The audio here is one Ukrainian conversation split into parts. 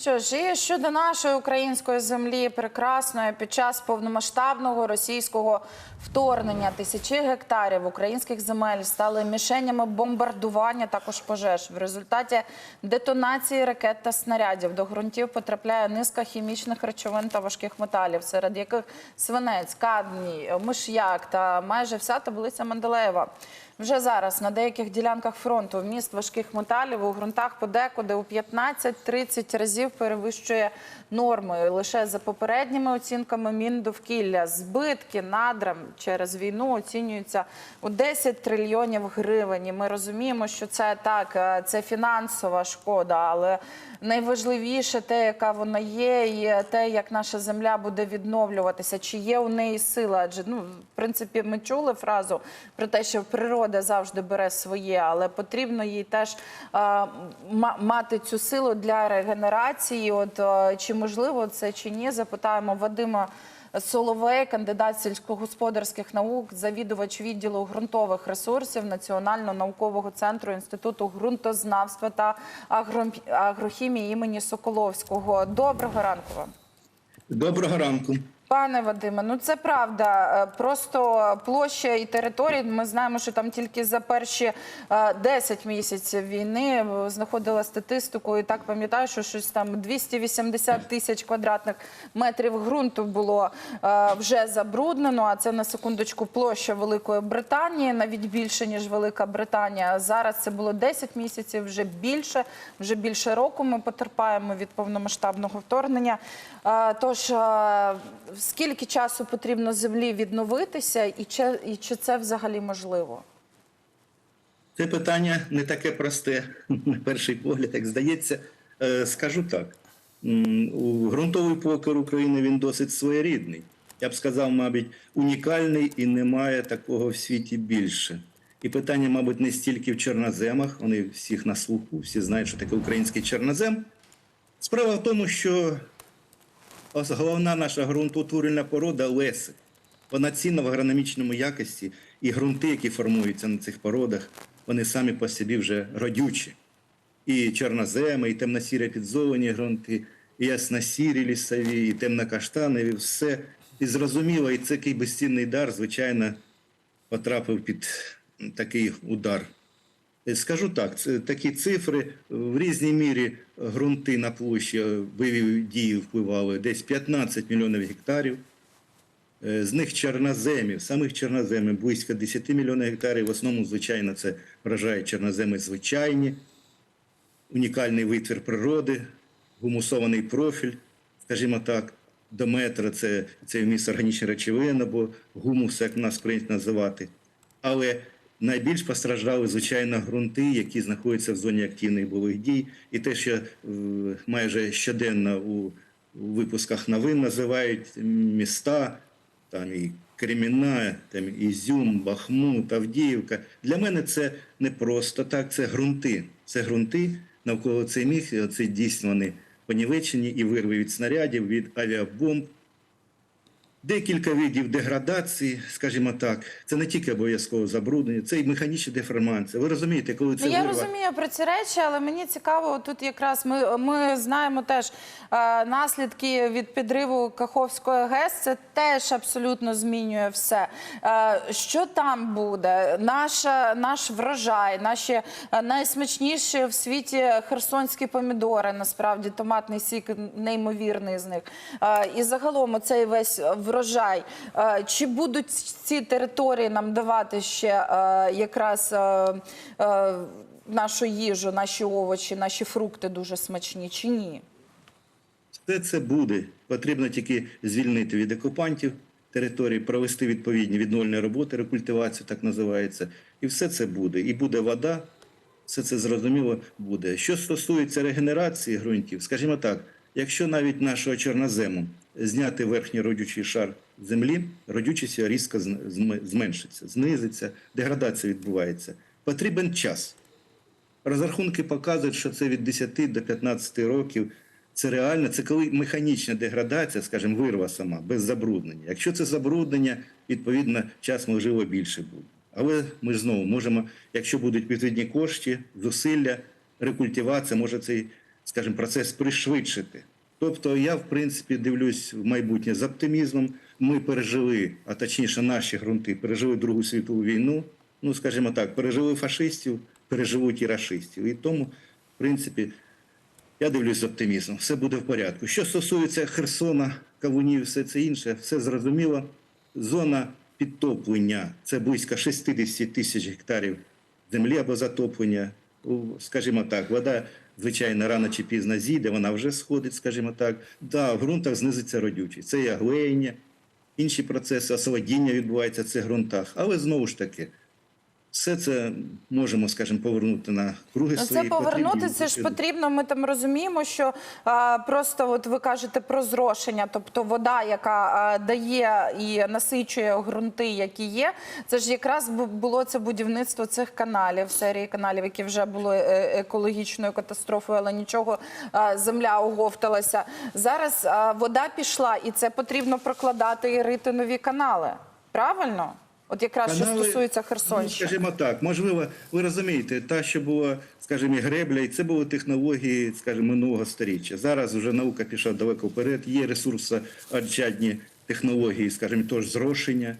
Що ж, і щодо нашої української землі прекрасної під час повномасштабного російського вторгнення тисячі гектарів українських земель стали мішенями бомбардування, також пожеж. В результаті детонації ракет та снарядів до ґрунтів потрапляє низка хімічних речовин та важких металів, серед яких свинець, кадмій, миш'як та майже вся таблиця Менделеєва. Вже зараз на деяких ділянках фронту вміст важких металів у ґрунтах подекуди у 15-30 разів перевищує норми. Лише за попередніми оцінками Міндовкілля збитки надрам через війну оцінюються у 10 трильйонів гривень. І ми розуміємо, що це так, е, це фінансова шкода, але найважливіше те, яка вона є, і те, як наша земля буде відновлюватися, чи є у неї сила. Адже ну, в принципі, ми чули фразу про те, що природа завжди бере своє, але потрібно їй теж е, ма- мати цю силу для регенерації. От е, чи можливо це чи ні? Запитаємо Вадима. Соловей, кандидат сільськогосподарських наук, завідувач відділу ґрунтових ресурсів Національного наукового центру інституту ґрунтознавства та агро- агрохімії імені Соколовського. Доброго ранку вам. Доброго ранку. Пане Вадиме, ну це правда. Е, Просто площа і території. Ми знаємо, що там тільки за перші е, 10 місяців війни е, знаходила статистику, і так пам'ятаю, що щось там 280 тисяч квадратних метрів ґрунту було е, вже забруднено. А це на секундочку площа Великої Британії, навіть більше ніж Велика Британія. Зараз це було 10 місяців, вже більше, вже більше року. Ми потерпаємо від повномасштабного вторгнення. Е, Тож е, скільки часу потрібно землі відновитися, і чи, і чи це взагалі можливо? Це питання не таке просте, на перший погляд, як здається. Е, Скажу так: ґрунтовий покер України він досить своєрідний. Я б сказав, мабуть, унікальний і немає такого в світі більше. І питання, мабуть, не стільки в чорноземах, вони всіх на слуху, всі знають, що таке український чорнозем. Справа в тому, що головна наша ґрунтоутворювальна порода леси. Вона цінна в агрономічному якості, і ґрунти, які формуються на цих породах, вони самі по собі вже родючі. І чорноземи, і темно-сірі підзолені ґрунти, і ясно-сірі лісові, і темно-каштанові, все. І зрозуміло, і це такий безцінний дар, звичайно, потрапив під такий удар. Е, Скажу так, такі цифри в різній мірі ґрунти на площі е, бойові дії впливали десь 15 мільйонів гектарів. Е, З них чорноземів, самих чорноземів близько 10 мільйонів гектарів. В основному, звичайно, це вражають чорноземи звичайні, унікальний витвір природи, гумусований профіль, скажімо так, до метра це, це вміст органічних речовин або гумус, як нас прийнято називати. Але найбільш постраждали, звичайно, ґрунти, які знаходяться в зоні активних бойових дій, і те, що е, майже щоденно у, випусках новин називають міста, там і Креміна, там Ізюм, Бахмут, Авдіївка. Для мене це не просто так, це ґрунти. Це ґрунти навколо цих міг, це дійсно вони понівечені і вирви від снарядів, від авіабомб. Декілька видів деградації, скажімо так, це не тільки обов'язково забруднення, це і механічна деформація. Ви розумієте, коли це Ну, я вирва... розумію про ці речі, але мені цікаво, тут якраз ми, ми знаємо теж е, наслідки від підриву Каховської ГЕС. Це теж абсолютно змінює все. Е, що там буде? Наша, наш врожай, наші е, найсмачніші в світі херсонські помідори, насправді томатний сік неймовірний з них. Е, і загалом цей весь врожай. Е, чи будуть ці території нам давати ще е, якраз е, нашу їжу, наші овочі, наші фрукти дуже смачні, чи ні? Все це буде. Потрібно тільки звільнити від окупантів території, провести відповідні відновлені роботи, рекультивацію, так називається. І все це буде. І буде вода, все це зрозуміло буде. Що стосується регенерації ґрунтів, скажімо так, якщо навіть нашого чорнозему зняти верхній родючий шар землі, родючість різко зменшиться, знизиться, деградація відбувається. Потрібен час. Розрахунки показують, що це від 10 до 15 років. Це реально, це коли механічна деградація, скажімо, вирва сама, без забруднення. Якщо це забруднення, відповідно, час можливо більше буде. Але ми знову можемо, якщо будуть відповідні кошти, зусилля, рекультивація, може цей скажімо, процес пришвидшити. Тобто я, в принципі, дивлюсь в майбутнє з оптимізмом. Ми пережили, а точніше, наші ґрунти пережили Другу світову війну. Ну, скажімо так, пережили фашистів, переживуть і рашистів. І тому, в принципі, я дивлюсь з оптимізмом. Все буде в порядку. Що стосується Херсона, Кавунів, все це інше, все зрозуміло. Зона підтоплення це близько 60 тисяч гектарів землі або затоплення. Скажімо так, вода, звичайно, рано чи пізно зійде, вона вже сходить, скажімо так. Да, в ґрунтах знизиться родючість. Це і аглеєння, інші процеси, осолодіння відбуваються в цих ґрунтах. Але знову ж таки, все це можемо, скажімо, повернути на круги Ну, свої. це повернути, це ж потрібно. Ми там розуміємо, що а, просто от ви кажете про зрошення, тобто вода, яка а, дає і насичує ґрунти, які є. Це ж якраз було це будівництво цих каналів, серії каналів, які вже були е, екологічною катастрофою, але нічого а, земля оговталася. Зараз а, вода пішла, і це потрібно прокладати і рити нові канали. Правильно? От якраз що Канали, стосується Ну, Херсонщини. скажімо так, можливо, ви розумієте, та, що була, скажімо, гребля, і це були технології, скажімо, минулого сторіччя. Зараз вже наука пішла далеко вперед, є ресурсоочадні технології, скажімо, тож зрошення.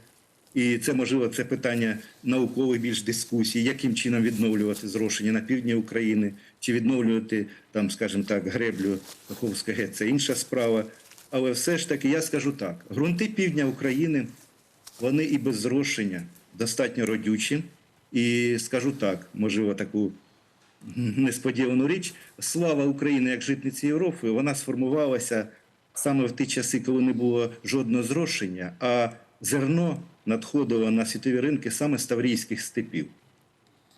І це можливо це питання наукових більш дискусій, яким чином відновлювати зрошення на півдні України, чи відновлювати там, скажімо так, греблю Каховська ГЕЦ, це інша справа. Але все ж таки я скажу так: ґрунти півдня України вони і без зрошення достатньо родючі. І скажу так, можливо, таку несподівану річ. Слава України як житниці Європи, вона сформувалася саме в ті часи, коли не було жодного зрошення, а зерно надходило на світові ринки саме з таврійських степів.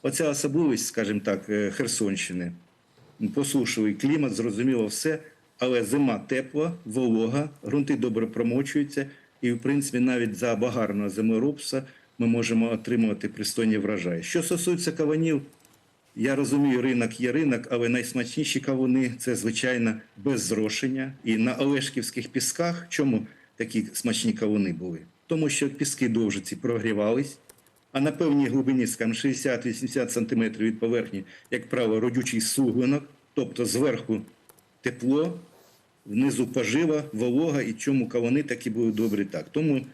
Оця особливість, скажімо так, е, Херсонщини. Посушливий клімат, зрозуміло все, але зима тепла, волога, ґрунти добре промочуються, і, в принципі, навіть за багарного землеробства ми можемо отримувати пристойні врожаї. Що стосується кавунів, я розумію, ринок є ринок, але найсмачніші кавуни це, звичайно, без зрошення. І на Олешківських пісках чому такі смачні кавуни були? Тому що піски довше ці прогрівались, а на певній глибині, скажімо, 60-80 см від поверхні, як правило, родючий суглинок, тобто зверху тепло, внизу пожива, волога, і чому кавуни такі були добрі так. Тому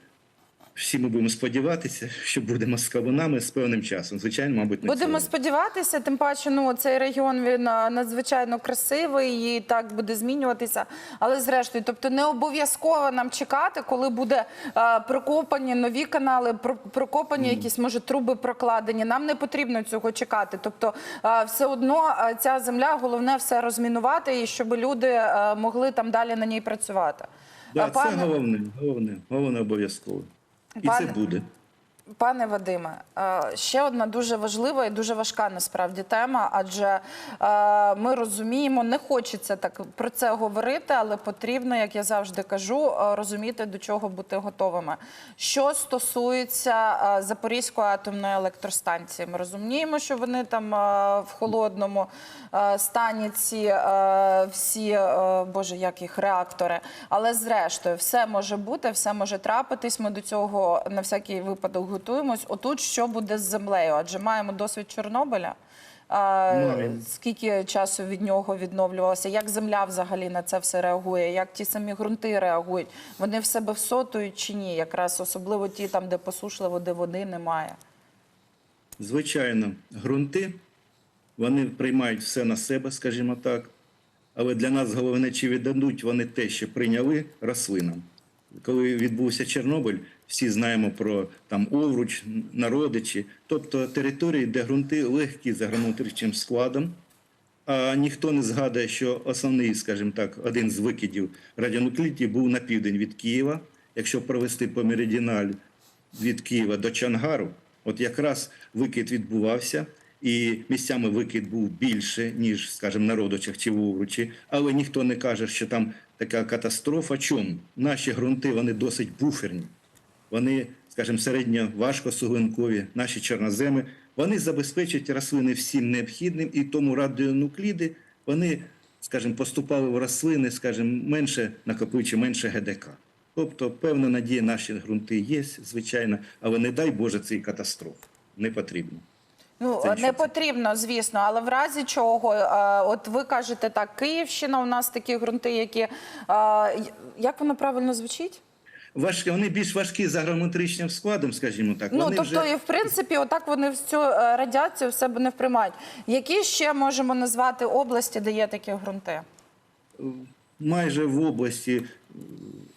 всі ми будемо сподіватися, що будемо з кавунами з певним часом. Звичайно, мабуть, не Будемо цього. сподіватися, тим паче, ну цей регіон він надзвичайно красивий і так буде змінюватися. Але зрештою, тобто не обов'язково нам чекати, коли буде а, прокопані нові канали, про- прокопані якісь може труби прокладені. Нам не потрібно цього чекати. Тобто, а, все одно а, ця земля головне все розмінувати і щоб люди а, могли там далі на ній працювати. Да, А, Це головне, головне, головне обов'язково. І Пан... це буде. Пане Вадиме, е, ще одна дуже важлива і дуже важка насправді тема, адже е, ми розуміємо, не хочеться так про це говорити, але потрібно, як я завжди кажу, е, розуміти до чого бути готовими. Що стосується Запорізької атомної електростанції, ми розуміємо, що вони там в холодному стані ці всі боже, як їх реактори. Але зрештою, все може бути, все може трапитись. Ми до цього на всякий випадок готуємось. Отут що буде з землею? Адже маємо досвід Чорнобиля. Е, Скільки часу від нього відновлювалося? Як земля взагалі на це все реагує? Як ті самі ґрунти реагують? Вони в себе всотують чи ні? Якраз особливо ті там, де посушливо, де води немає. Звичайно, ґрунти вони приймають все на себе, скажімо так. Але для нас головне, чи віддадуть вони те, що прийняли рослинам. Коли відбувся Чорнобиль, всі знаємо про там овруч, народичі, тобто території, де ґрунти легкі за грамотричним складом. А ніхто не згадує, що основний, скажімо так, один з викидів радіонуклідів був на південь від Києва. Якщо провести по меридіналь від Києва до Чангару, от якраз викид відбувався, і місцями викид був більше, ніж, скажімо, на родичах чи в Овручі, але ніхто не каже, що там така катастрофа. Чому? Наші ґрунти вони досить буферні. Вони, скажімо, середньо важкосуглинкові, наші чорноземи, вони забезпечують рослини всім необхідним, і тому радіонукліди, вони, скажімо, поступали в рослини, скажімо, менше накопичуючи, менше ГДК. Тобто, певна надія, наші ґрунти є, звичайно, але не дай Боже цієї катастрофи. Не потрібно. Ну Це не потрібно, звісно, але в разі чого, е, от ви кажете так, Київщина, у нас такі ґрунти, які е, як воно правильно звучить? Важкі, вони більш важкі за геометричним складом, скажімо так. Ну вони тобто, вже... і в принципі, отак вони всю е, радіацію в себе не вприймають. Які ще можемо назвати області, де є такі ґрунти? Майже в області,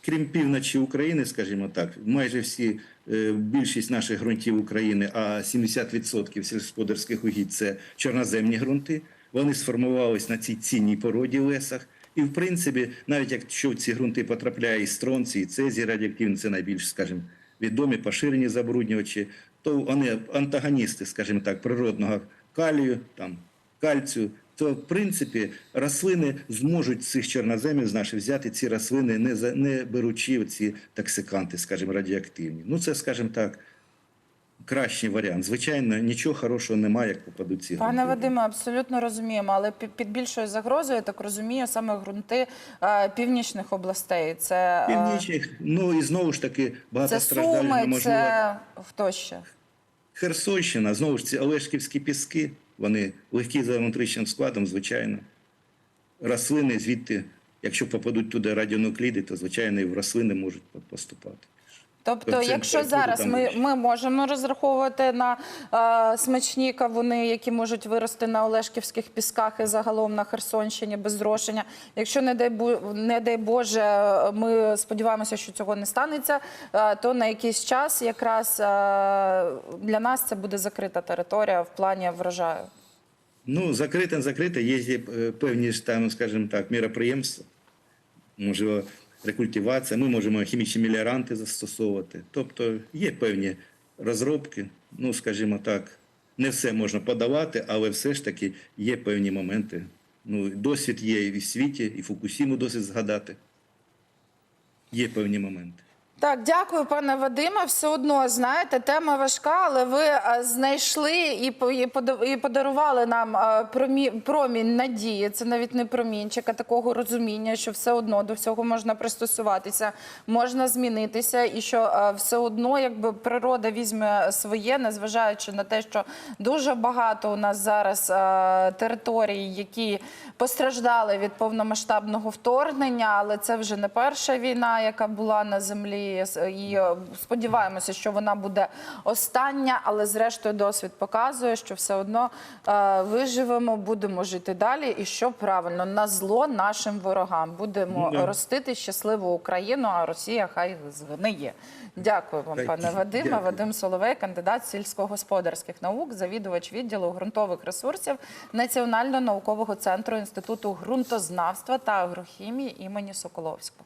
крім півночі України, скажімо так, майже всі е, більшість наших ґрунтів України, а 70% сільськогосподарських угідь це чорноземні ґрунти. Вони сформувались на цій цінній породі в лесах. І в принципі, навіть якщо в ці ґрунти потрапляє і стронці, і цезій радіоактивний, це найбільш, скажімо, відомі поширені забруднювачі, то вони антагоністи, скажімо так, природного калію, там, кальцію, то в принципі рослини зможуть з цих чорноземів наших взяти ці рослини, не, за, не беручи ці токсиканти, скажімо, радіоактивні. Ну, це, скажімо так, кращий варіант. Звичайно, нічого хорошого немає, як попадуть ці Пане. Вадиме, абсолютно розуміємо, але під, більшою загрозою, я так розумію, саме ґрунти північних областей. Це, Північних, ну і знову ж таки це багатостраждальна, Суми, можливо, це хто ще? Херсонщина, знову ж ці Олешківські піски, вони легкі за геометричним складом, звичайно. Рослини звідти, якщо попадуть туди радіонукліди, то звичайно і в рослини можуть поступати. Тобто, Тобто це якщо зараз ми, ми можемо розраховувати на е, смачні кавуни, які можуть вирости на Олешківських пісках і загалом на Херсонщині без зрошення. Якщо не дай не дай Боже, ми сподіваємося, що цього не станеться, е, то на якийсь час якраз е, для нас це буде закрита територія в плані врожаю. Ну, закрите, закрите, є е, певні там, скажімо так, міроприємства, можливо, рекультивація, ми можемо хімічні меліоранти застосовувати. Тобто є певні розробки, ну, скажімо так, не все можна подавати, але все ж таки є певні моменти. Ну, досвід є і в світі, і Фукусіму досить згадати. Є певні моменти. Так, дякую, пане Вадиме. Все одно знаєте, тема важка, але ви е, знайшли і пода- подарували нам е, промінь надії. Це навіть не промінчик, а такого розуміння, що все одно до всього можна пристосуватися, можна змінитися, і що е, все одно, якби природа візьме своє, незважаючи на те, що дуже багато у нас зараз територій, які постраждали від повномасштабного вторгнення, але це вже не перша війна, яка була на землі. І е, сподіваємося, що вона буде остання, але зрештою досвід показує, що все одно е, виживемо, будемо жити далі. І що правильно на зло нашим ворогам будемо Ну, да. ростити щасливу Україну, а Росія хай згниє. Дякую вам, пане Вадиме. дякую. Вадим Соловей, кандидат сільськогосподарських наук, завідувач відділу ґрунтових ресурсів Національного наукового центру інституту ґрунтознавства та агрохімії імені Соколовського.